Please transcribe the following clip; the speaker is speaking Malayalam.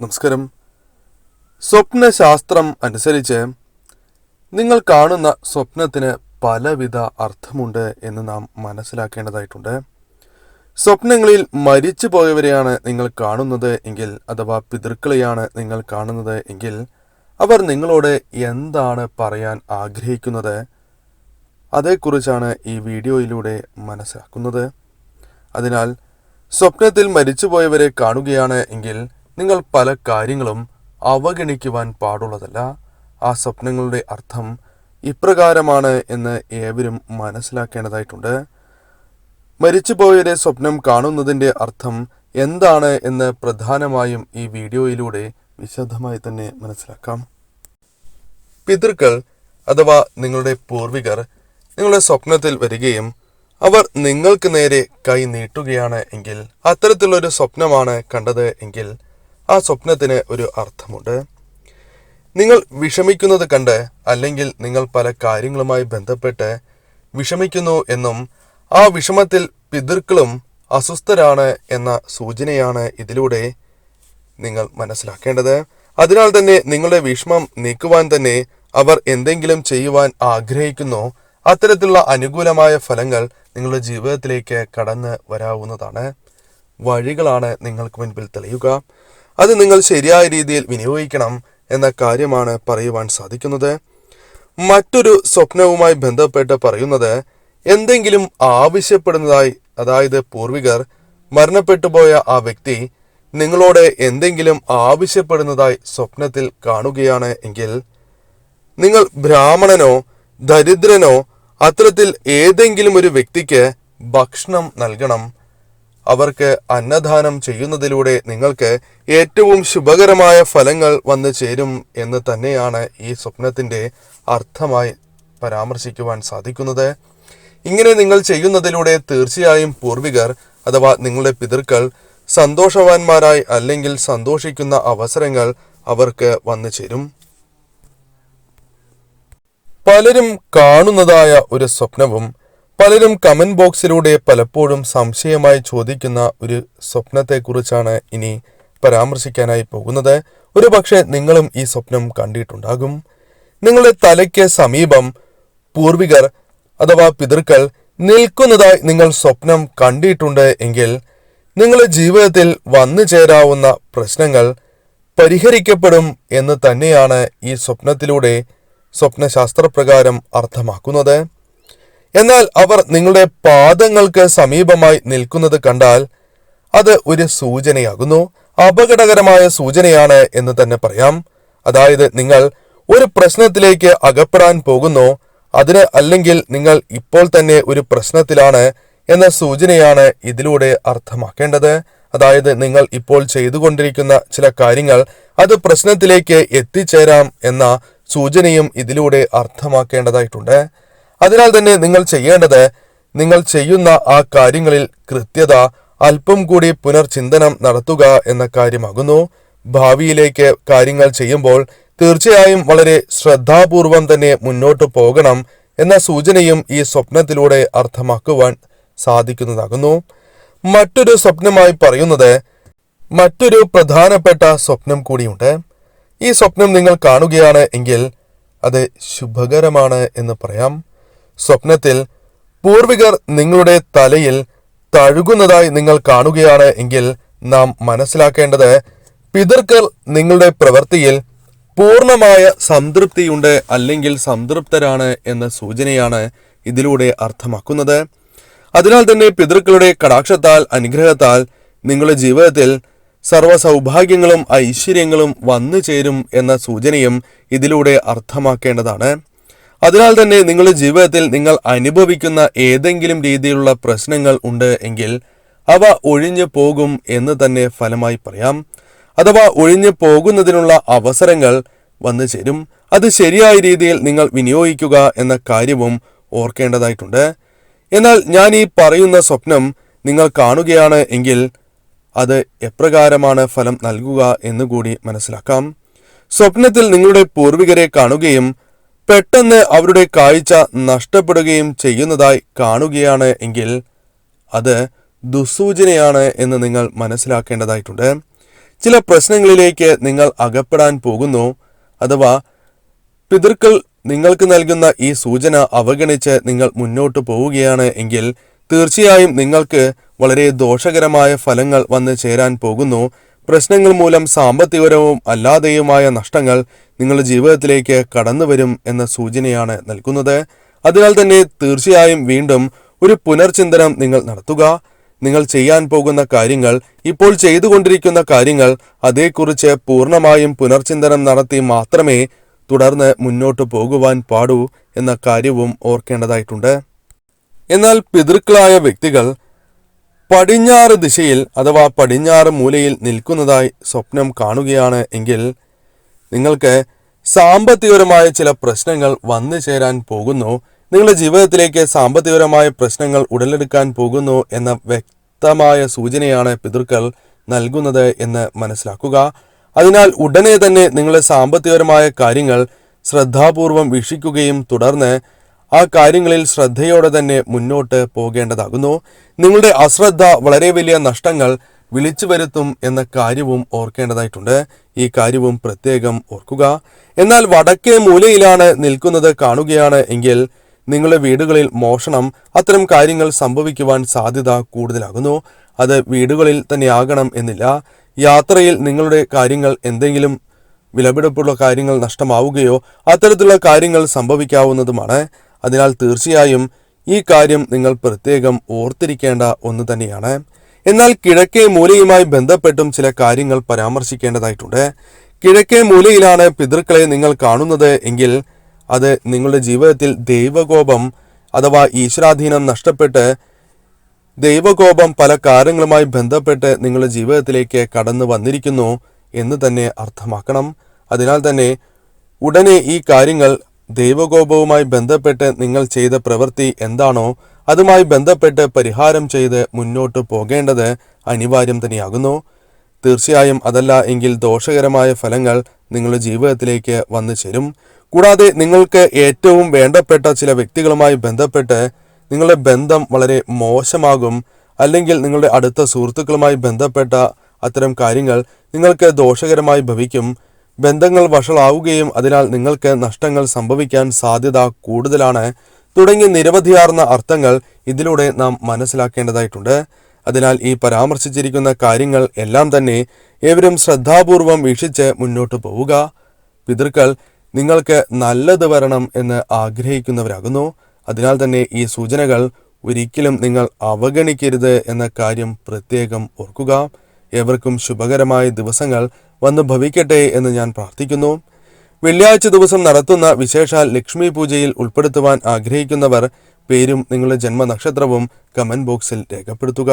നമസ്കാരം. സ്വപ്നശാസ്ത്രം അനുസരിച്ച് നിങ്ങൾ കാണുന്ന സ്വപ്നത്തിന് പലവിധ അർത്ഥമുണ്ട് എന്ന് നാം മനസ്സിലാക്കേണ്ടതായിട്ടുണ്ട്. സ്വപ്നങ്ങളിൽ മരിച്ചു പോയവരെയാണ് നിങ്ങൾ കാണുന്നത് എങ്കിൽ അഥവാ പിതൃക്കളെയാണ് നിങ്ങൾ കാണുന്നത് എങ്കിൽ അവർ നിങ്ങളോട് എന്താണ് പറയാൻ ആഗ്രഹിക്കുന്നത്? അതേക്കുറിച്ചാണ് ഈ വീഡിയോയിലൂടെ മനസ്സിലാക്കുന്നത്. അതിനാൽ സ്വപ്നത്തിൽ മരിച്ചുപോയവരെ കാണുകയാണ് എങ്കിൽ നിങ്ങൾ പല കാര്യങ്ങളും അവഗണിക്കുവാൻ പാടുള്ളതല്ല. ആ സ്വപ്നങ്ങളുടെ അർത്ഥം ഇപ്രകാരമാണ് എന്ന് ഏവരും മനസ്സിലാക്കേണ്ടതായിട്ടുണ്ട്. മരിച്ചുപോയവരെ സ്വപ്നം കാണുന്നതിന്റെ അർത്ഥം എന്താണ് എന്ന് പ്രധാനമായും ഈ വീഡിയോയിലൂടെ വിശദമായി തന്നെ മനസ്സിലാക്കാം. പിതൃക്കൾ അഥവാ നിങ്ങളുടെ പൂർവികർ നിങ്ങളുടെ സ്വപ്നത്തിൽ വരികയും അവർ നിങ്ങൾക്ക് നേരെ കൈ നീട്ടുകയാണ് എങ്കിൽ അത്തരത്തിലൊരു സ്വപ്നമാണ് കണ്ടത് എങ്കിൽ ആ സ്വപ്നത്തിന് ഒരു അർത്ഥമുണ്ട്. നിങ്ങൾ വിഷമിക്കുന്നത് കണ്ട് അല്ലെങ്കിൽ നിങ്ങൾ പല കാര്യങ്ങളുമായി ബന്ധപ്പെട്ട് വിഷമിക്കുന്നു എന്നും ആ വിഷമത്തിൽ പിതൃക്കളും അസ്വസ്ഥരാണ് എന്ന സൂചനയാണ് ഇതിലൂടെ നിങ്ങൾ മനസ്സിലാക്കേണ്ടത്. അതിനാൽ തന്നെ നിങ്ങളുടെ വിഷമം നീക്കുവാൻ തന്നെ അവർ എന്തെങ്കിലും ചെയ്യുവാൻ ആഗ്രഹിക്കുന്നു. അത്തരത്തിലുള്ള അനുകൂലമായ ഫലങ്ങൾ നിങ്ങളുടെ ജീവിതത്തിലേക്ക് കടന്ന് വരാവുന്നതാണ്. വഴികളാണ് നിങ്ങൾക്ക് മുൻപിൽ തെളിയുക. അത് നിങ്ങൾ ശരിയായ രീതിയിൽ വിനിയോഗിക്കണം എന്ന കാര്യമാണ് പറയുവാൻ സാധിക്കുന്നത്. മറ്റൊരു സ്വപ്നവുമായി ബന്ധപ്പെട്ട് പറയുന്നത് എന്തെങ്കിലും ആവശ്യപ്പെടുന്നതായി അതായത് പൂർവികർ മരണപ്പെട്ടുപോയ ആ വ്യക്തി നിങ്ങളോട് എന്തെങ്കിലും ആവശ്യപ്പെടുന്നതായി സ്വപ്നത്തിൽ കാണുകയാണ് എങ്കിൽ നിങ്ങൾ ബ്രാഹ്മണനോ ദരിദ്രനോ അത്തരത്തിൽ ഏതെങ്കിലും ഒരു വ്യക്തിക്ക് ഭക്ഷണം നൽകണം. അവർക്ക് അന്നദാനം ചെയ്യുന്നതിലൂടെ നിങ്ങൾക്ക് ഏറ്റവും ശുഭകരമായ ഫലങ്ങൾ വന്നു ചേരും എന്ന് തന്നെയാണ് ഈ സ്വപ്നത്തിന്റെ അർത്ഥമായി പരാമർശിക്കുവാൻ സാധിക്കുന്നത്. ഇങ്ങനെ നിങ്ങൾ ചെയ്യുന്നതിലൂടെ തീർച്ചയായും പൂർവികർ അഥവാ നിങ്ങളുടെ പിതൃക്കൾ സന്തോഷവാന്മാരായി അല്ലെങ്കിൽ സന്തോഷിക്കുന്ന അവസരങ്ങൾ അവർക്ക് വന്നു ചേരും. പലരും കാണുന്നതായ ഒരു സ്വപ്നവും പലരും കമന്റ് ബോക്സിലൂടെ പലപ്പോഴും സംശയമായി ചോദിക്കുന്ന ഒരു സ്വപ്നത്തെക്കുറിച്ചാണ് ഇനി പരാമർശിക്കാനായി പോകുന്നത്. ഒരു പക്ഷേ നിങ്ങളും ഈ സ്വപ്നം കണ്ടിട്ടുണ്ടാകും. നിങ്ങളുടെ തലയ്ക്ക് സമീപം പൂർവികർ അഥവാ പിതൃക്കൾ നിൽക്കുന്നതായി നിങ്ങൾ സ്വപ്നം കണ്ടിട്ടുണ്ട് എങ്കിൽ നിങ്ങളുടെ ജീവിതത്തിൽ വന്നു ചേരാവുന്ന പ്രശ്നങ്ങൾ പരിഹരിക്കപ്പെടും എന്ന് തന്നെയാണ് ഈ സ്വപ്നത്തിലൂടെ സ്വപ്നശാസ്ത്രപ്രകാരം അർത്ഥമാക്കുന്നത്. എന്നാൽ അവർ നിങ്ങളുടെ പാദങ്ങൾക്ക് സമീപമായി നിൽക്കുന്നത് കണ്ടാൽ അത് ഒരു സൂചനയാകുന്നു. അപകടകരമായ സൂചനയാണ് എന്ന് തന്നെ പറയാം. അതായത് നിങ്ങൾ ഒരു പ്രശ്നത്തിലേക്ക് അകപ്പെടാൻ പോകുന്നു. അതിന് അല്ലെങ്കിൽ നിങ്ങൾ ഇപ്പോൾ തന്നെ ഒരു പ്രശ്നത്തിലാണ് എന്ന സൂചനയാണ് ഇതിലൂടെ അർത്ഥമാക്കേണ്ടത്. അതായത് നിങ്ങൾ ഇപ്പോൾ ചെയ്തുകൊണ്ടിരിക്കുന്ന ചില കാര്യങ്ങൾ അത് പ്രശ്നത്തിലേക്ക് എത്തിച്ചേരാം എന്ന സൂചനയും ഇതിലൂടെ അർത്ഥമാക്കേണ്ടതായിട്ടുണ്ട്. അതിനാൽ തന്നെ നിങ്ങൾ ചെയ്യേണ്ടത് നിങ്ങൾ ചെയ്യുന്ന ആ കാര്യങ്ങളിൽ കൃത്യത അല്പം കൂടി പുനർചിന്തനം നടത്തുക എന്ന കാര്യമാകുന്നു. ഭാവിയിലേക്ക് കാര്യങ്ങൾ ചെയ്യുമ്പോൾ തീർച്ചയായും വളരെ ശ്രദ്ധാപൂർവം തന്നെ മുന്നോട്ടു പോകണം എന്ന സൂചനയും ഈ സ്വപ്നത്തിലൂടെ അർത്ഥമാക്കുവാൻ സാധിക്കുന്നതാകുന്നു. മറ്റൊരു സ്വപ്നമായി പറയുന്നത് മറ്റൊരു പ്രധാനപ്പെട്ട സ്വപ്നം കൂടിയുണ്ട്. ഈ സ്വപ്നം നിങ്ങൾ കാണുകയാണ് എങ്കിൽ അത് ശുഭകരമാണ് എന്ന് പറയാം. സ്വപ്നത്തിൽ പൂർവികർ നിങ്ങളുടെ തലയിൽ തഴുകുന്നതായി നിങ്ങൾ കാണുകയാണ് എങ്കിൽ നാം മനസ്സിലാക്കേണ്ടത് പിതൃക്കൾ നിങ്ങളുടെ പ്രവൃത്തിയിൽ പൂർണമായ സംതൃപ്തിയുണ്ട് അല്ലെങ്കിൽ സംതൃപ്തരാണ് എന്ന സൂചനയാണ് ഇതിലൂടെ അർത്ഥമാക്കുന്നത്. അതിനാൽ തന്നെ പിതൃക്കളുടെ കടാക്ഷത്താൽ അനുഗ്രഹത്താൽ നിങ്ങളുടെ ജീവിതത്തിൽ സർവ സൗഭാഗ്യങ്ങളും ഐശ്വര്യങ്ങളും വന്നു ചേരും എന്ന സൂചനയും ഇതിലൂടെ അർത്ഥമാക്കേണ്ടതാണ്. അതിനാൽ തന്നെ നിങ്ങളുടെ ജീവിതത്തിൽ നിങ്ങൾ അനുഭവിക്കുന്ന ഏതെങ്കിലും രീതിയിലുള്ള പ്രശ്നങ്ങൾ ഉണ്ട് എങ്കിൽ അവ ഒഴിഞ്ഞു പോകും എന്ന് തന്നെ ഫലമായി പറയാം. അഥവാ ഒഴിഞ്ഞു പോകുന്നതിനുള്ള അവസരങ്ങൾ വന്നു ചേരും. അത് ശരിയായ രീതിയിൽ നിങ്ങൾ വിനിയോഗിക്കുക എന്ന കാര്യവും ഓർക്കേണ്ടതായിട്ടുണ്ട്. എന്നാൽ ഞാൻ ഈ പറയുന്ന സ്വപ്നം നിങ്ങൾ കാണുകയാണ് എങ്കിൽ അത് എപ്രകാരമാണ് ഫലം നൽകുക എന്നുകൂടി മനസ്സിലാക്കാം. സ്വപ്നത്തിൽ നിങ്ങളുടെ പൂർവികരെ കാണുകയും പെട്ടെന്ന് അവരുടെ കാഴ്ച നഷ്ടപ്പെടുകയും ചെയ്യുന്നതായി കാണുകയാണ് എങ്കിൽ അത് ദുസ്സൂചനയാണ് എന്ന് നിങ്ങൾ മനസ്സിലാക്കേണ്ടതായിട്ടുണ്ട്. ചില പ്രശ്നങ്ങളിലേക്ക് നിങ്ങൾ അകപ്പെടാൻ പോകുന്നു അഥവാ പിതൃക്കൾ നിങ്ങൾക്ക് നൽകുന്ന ഈ സൂചന അവഗണിച്ച് നിങ്ങൾ മുന്നോട്ട് പോവുകയാണ് എങ്കിൽ തീർച്ചയായും നിങ്ങൾക്ക് വളരെ ദോഷകരമായ ഫലങ്ങൾ വന്ന് ചേരാൻ പോകുന്നു. പ്രശ്നങ്ങൾ മൂലം സാമ്പത്തികപരവും അല്ലാതെയുമായ നഷ്ടങ്ങൾ നിങ്ങളുടെ ജീവിതത്തിലേക്ക് കടന്നു വരും എന്ന സൂചനയാണ് നൽകുന്നത്. അതിനാൽ തന്നെ തീർച്ചയായും വീണ്ടും ഒരു പുനർചിന്തനം നിങ്ങൾ നടത്തുക. നിങ്ങൾ ചെയ്യാൻ പോകുന്ന കാര്യങ്ങൾ ഇപ്പോൾ ചെയ്തുകൊണ്ടിരിക്കുന്ന കാര്യങ്ങൾ അതേക്കുറിച്ച് പൂർണമായും പുനർചിന്തനം നടത്തി മാത്രമേ തുടർന്ന് മുന്നോട്ട് പോകുവാൻ പാടൂ എന്ന കാര്യവും ഓർക്കേണ്ടതായിട്ടുണ്ട്. എന്നാൽ പിതൃക്കളായ വ്യക്തികൾ പടിഞ്ഞാറ് ദിശയിൽ അഥവാ പടിഞ്ഞാറ് മൂലയിൽ നിൽക്കുന്നതായി സ്വപ്നം കാണുകയാണ് എങ്കിൽ നിങ്ങൾക്ക് സാമ്പത്തികപരമായ ചില പ്രശ്നങ്ങൾ വന്നു ചേരാൻ പോകുന്നു. നിങ്ങളുടെ ജീവിതത്തിലേക്ക് സാമ്പത്തികപരമായ പ്രശ്നങ്ങൾ ഉടലെടുക്കാൻ പോകുന്നു എന്ന വ്യക്തമായ സൂചനയാണ് പിതൃക്കൾ നൽകുന്നത് എന്ന് മനസ്സിലാക്കുക. അതിനാൽ ഉടനെ തന്നെ നിങ്ങളുടെ സാമ്പത്തികപരമായ കാര്യങ്ങൾ ശ്രദ്ധാപൂർവം വീക്ഷിക്കുകയും തുടർന്ന് ആ കാര്യങ്ങളിൽ ശ്രദ്ധയോടെ തന്നെ മുന്നോട്ട് പോകേണ്ടതാകുന്നു. നിങ്ങളുടെ അശ്രദ്ധ വളരെ വലിയ നഷ്ടങ്ങൾ വിളിച്ചു വരുത്തും എന്ന കാര്യവും ഓർക്കേണ്ടതായിട്ടുണ്ട്. ഈ കാര്യവും പ്രത്യേകം ഓർക്കുക. എന്നാൽ വടക്കേ മൂലയിലാണ് നിൽക്കുന്നത് കാണുകയാണ് എങ്കിൽ നിങ്ങളുടെ വീടുകളിൽ മോഷണം അത്തരം കാര്യങ്ങൾ സംഭവിക്കുവാൻ സാധ്യത കൂടുതലാകുന്നു. അത് വീടുകളിൽ തന്നെ ആകണം എന്നില്ല. യാത്രയിൽ നിങ്ങളുടെ കാര്യങ്ങൾ എന്തെങ്കിലും വിലപിടിപ്പുള്ള കാര്യങ്ങൾ നഷ്ടമാവുകയോ അത്തരത്തിലുള്ള കാര്യങ്ങൾ സംഭവിക്കാവുന്നതുമാണ്. അതിനാൽ തീർച്ചയായും ഈ കാര്യം നിങ്ങൾ പ്രത്യേകം ഓർത്തിരിക്കേണ്ട ഒന്ന് തന്നെയാണ്. എന്നാൽ കിഴക്കേ മൂലയുമായി ബന്ധപ്പെട്ടും ചില കാര്യങ്ങൾ പരാമർശിക്കേണ്ടതായിട്ടുണ്ട്. കിഴക്കേ മൂലയിലാണ് പിതൃക്കളെ നിങ്ങൾ കാണുന്നത് എങ്കിൽ അത് നിങ്ങളുടെ ജീവിതത്തിൽ ദൈവകോപം അഥവാ ഈശ്വരാധീനം നഷ്ടപ്പെട്ട് ദൈവകോപം പല കാര്യങ്ങളുമായി ബന്ധപ്പെട്ട് നിങ്ങളുടെ ജീവിതത്തിലേക്ക് കടന്നു വന്നിരിക്കുന്നു എന്ന് തന്നെ അർത്ഥമാക്കണം. അതിനാൽ തന്നെ ഉടനെ ഈ കാര്യങ്ങൾ ദൈവകോപവുമായി ബന്ധപ്പെട്ട് നിങ്ങൾ ചെയ്ത പ്രവൃത്തി എന്താണോ അതുമായി ബന്ധപ്പെട്ട് പരിഹാരം ചെയ്ത് മുന്നോട്ട് പോകേണ്ടത് അനിവാര്യം തന്നെയാകുന്നു. തീർച്ചയായും അതല്ല എങ്കിൽ ദോഷകരമായ ഫലങ്ങൾ നിങ്ങളുടെ ജീവിതത്തിലേക്ക് വന്നു ചേരും. കൂടാതെ നിങ്ങൾക്ക് ഏറ്റവും വേണ്ടപ്പെട്ട ചില വ്യക്തികളുമായി ബന്ധപ്പെട്ട് നിങ്ങളുടെ ബന്ധം വളരെ മോശമാകും അല്ലെങ്കിൽ നിങ്ങളുടെ അടുത്ത സുഹൃത്തുക്കളുമായി ബന്ധപ്പെട്ട അത്തരം കാര്യങ്ങൾ നിങ്ങൾക്ക് ദോഷകരമായി ഭവിക്കും. ബന്ധങ്ങൾ വഷളാവുകയും അതിനാൽ നിങ്ങൾക്ക് നഷ്ടങ്ങൾ സംഭവിക്കാൻ സാധ്യത കൂടുതലാണ് തുടങ്ങി നിരവധിയാർന്ന അർത്ഥങ്ങൾ ഇതിലൂടെ നാം മനസ്സിലാക്കേണ്ടതായിട്ടുണ്ട്. അതിനാൽ ഈ പരാമർശിച്ചിരിക്കുന്ന കാര്യങ്ങൾ എല്ലാം തന്നെ ഏവരും ശ്രദ്ധാപൂർവം വീക്ഷിച്ച് മുന്നോട്ട് പോവുക. പിതൃക്കൾ നിങ്ങൾക്ക് നല്ലത് വരണം എന്ന് ആഗ്രഹിക്കുന്നവരാകുന്നു. അതിനാൽ തന്നെ ഈ സൂചനകൾ ഒരിക്കലും നിങ്ങൾ അവഗണിക്കരുത് എന്ന കാര്യം പ്രത്യേകം ഓർക്കുക. ഏവർക്കും ശുഭകരമായ ദിവസങ്ങൾ. വന്ന് ഭവിക്കട്ടെ എന്ന് ഞാൻ പ്രാർത്ഥിക്കുന്നു. വെള്ളിയാഴ്ച ദിവസം നടത്തുന്ന വിശേഷാൽ ലക്ഷ്മി പൂജയിൽ ഉൾപ്പെടുത്തുവാൻ ആഗ്രഹിക്കുന്നവർ പേരും നിങ്ങളുടെ ജന്മനക്ഷത്രവും കമന്റ് ബോക്സിൽ രേഖപ്പെടുത്തുക.